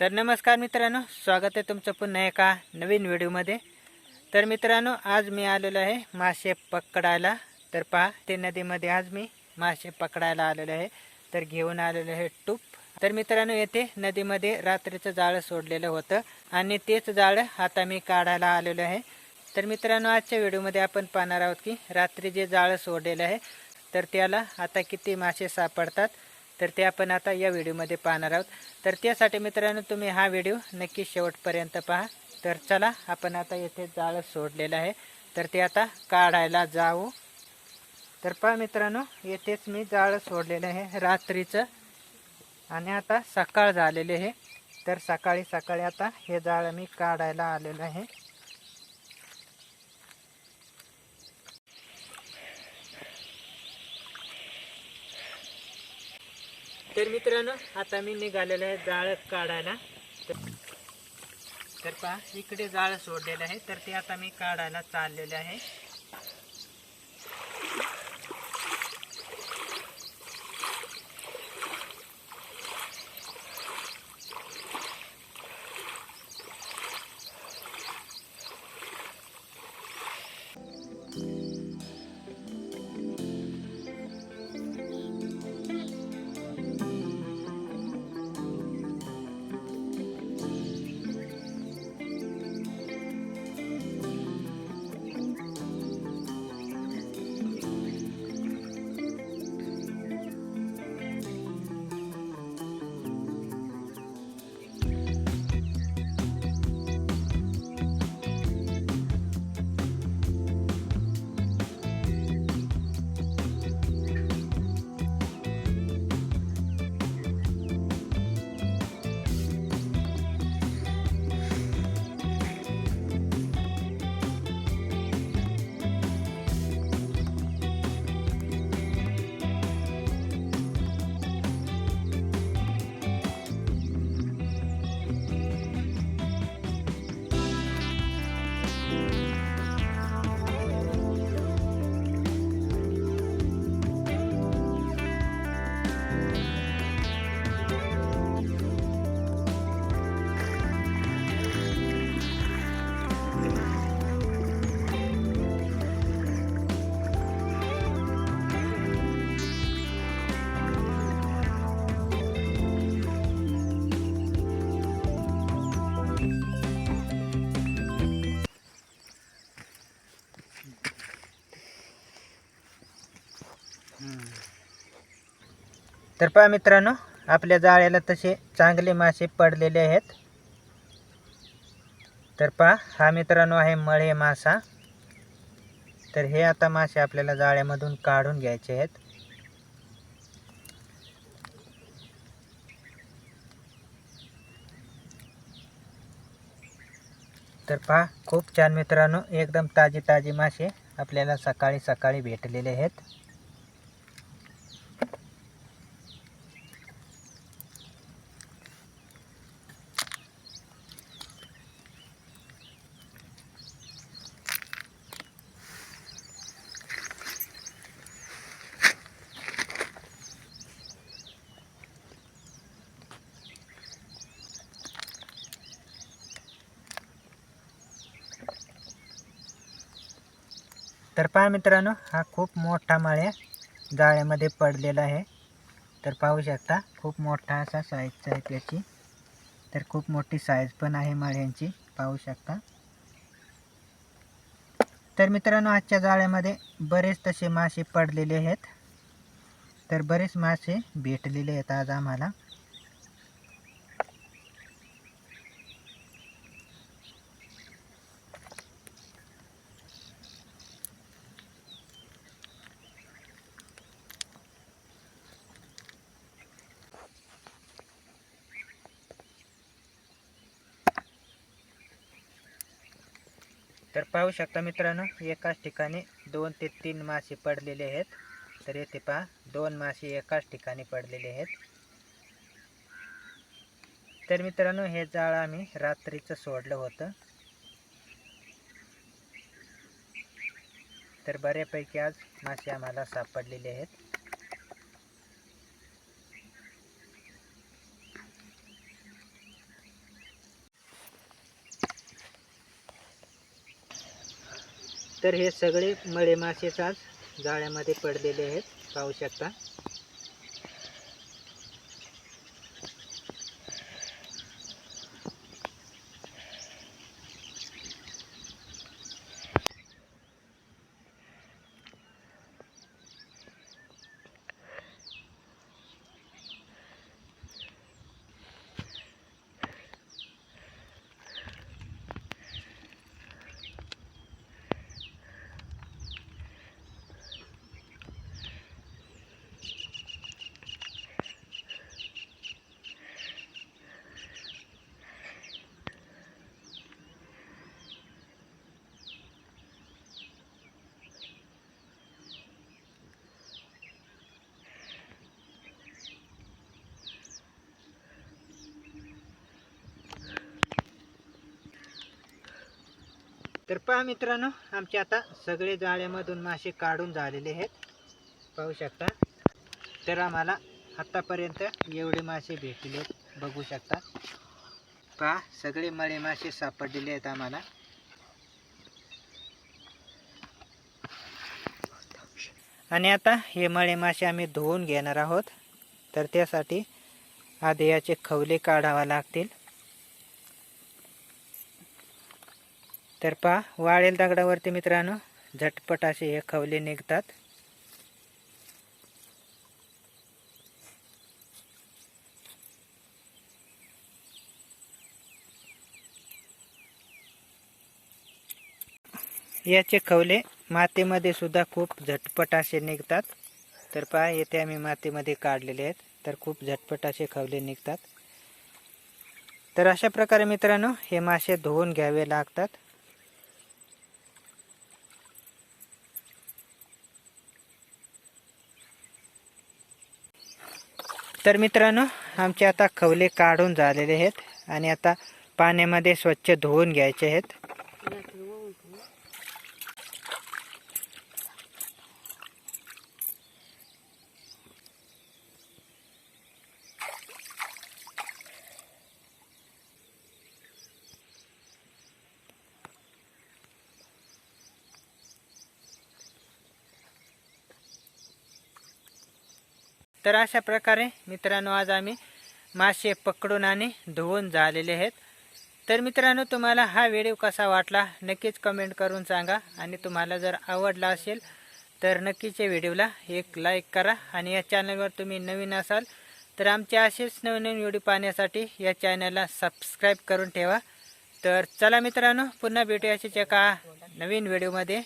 तर नमस्कार मित्रांनो स्वागत आहे तुमचं पुन्हा एका नवीन व्हिडिओमध्ये. तर मित्रांनो आज मी आलेलो आहे मासे पकडायला. तर पहा ते नदीमध्ये आज मी मासे पकडायला आलेलो आहे. तर घेऊन आलेलो आहे टूप. तर मित्रांनो येथे नदीमध्ये रात्रीचं जाळं सोडलेलं होतं आणि तेच जाळं आता मी काढायला आलेलो आहे. तर मित्रांनो आजच्या व्हिडिओमध्ये आपण पाहणार आहोत की रात्री जे जाळं सोडलेलं आहे तर त्याला आता किती मासे सापडतात तर ते आपण आता या व्हिडिओमध्ये पाहणार आहोत. तर त्यासाठी मित्रांनो तुम्ही हा व्हिडिओ नक्की शेवटपर्यंत पहा. तर चला आपण आता येथे जाळं सोडलेलं आहे. तर ते आता काढायला जाऊ. तर पहा मित्रांनो येथेच मी जाळं सोडलेलं आहे रात्रीचं. आणि आता सकाळ झालेली आहे. तर सकाळी सकाळी आता हे जाळं मी काढायला आलेलं आहे. तर मित्रांनो आता मी निघालेलं आहे जाळं काढायला. तर पहा इकडे जाळं सोडलेलं आहे. तर ते आता मी काढायला चाललेले आहे. तर पहा मित्रांनो आपल्या जाळ्याला तसे चांगले मासे पडलेले आहेत. तर पहा हा मित्रांनो आहे मळे मासा. तर हे आता मासे आपल्याला जाळ्यामधून काढून घ्यायचे आहेत. तर पहा खूप छान मित्रांनो एकदम ताजी ताजी मासे आपल्याला सकाळी सकाळी भेटलेले आहेत. तर पहा मित्रांनो हा खूप मोठा माळ्या जाळ्यामध्ये पडलेला आहे. तर पाहू शकता खूप मोठा असा साईजचा आहे त्याची. तर खूप मोठी साईज पण आहे माळ्यांची पाहू शकता. तर मित्रांनो आजच्या जाळ्यामध्ये बरेच तसे मासे पडलेले आहेत. तर बरेच मासे भेटलेले आहेत आज आम्हाला. तर पाहू शकता मित्रांनो एकाच ठिकाणी दोन ते तीन मासे पडलेले आहेत. तर येथे पहा दोन मासे एकाच ठिकाणी पडलेले आहेत. तर मित्रांनो हे जाळं आम्ही रात्रीचं सोडलं होतं. तर बऱ्यापैकी आज मासे आम्हाला सापडलेले आहेत. तर हे सगळे मळे मासेच आज जाळ्यामध्ये पडलेले आहेत. पाहू शकता. तर पहा मित्रांनो आमचे आता सगळे जाळ्यामधून मासे काढून झालेले आहेत. पाहू शकता. तर आम्हाला आत्तापर्यंत एवढे मासे भेटले बघू शकता. पहा सगळे मळे मासे सापडलेले आहेत आम्हाला. आणि आता हे मळे मासे आम्ही धुवून घेणार आहोत. तर त्यासाठी आधी याचे खवले काढावा लागतील. तर पहा वाळेल दगडावरती मित्रांनो झटपट असे हे खवले निघतात. याचे खवले मातेमध्ये सुद्धा खूप झटपट असे निघतात. तर पहा येथे आम्ही मातीमध्ये काढलेले आहेत तर खूप झटपट असे खवले निघतात. तर अशा प्रकारे मित्रांनो हे मासे धुवून घ्यावे लागतात. तर मित्रांनो आमचे आता खवले काढून झालेले आहेत आणि आता पाण्यामध्ये स्वच्छ धुवून घ्यायचे आहेत. तर अशा प्रकारे मित्रांनो आज आम्ही मासे पकडून आणि धुवून झालेले आहेत. तर मित्रांनो तुम्हाला हा व्हिडिओ कसा वाटला नक्कीच कमेंट करून सांगा. आणि तुम्हाला जर आवडला असेल तर नक्कीच या व्हिडिओला एक लाईक करा. आणि या चॅनलवर तुम्ही नवीन असाल तर आमचे असेच नवीन नवीन व्हिडिओ पाहण्यासाठी या चॅनलला सबस्क्राईब करून ठेवा. तर चला मित्रांनो पुन्हा भेटूयाच एका नवीन व्हिडिओमध्ये.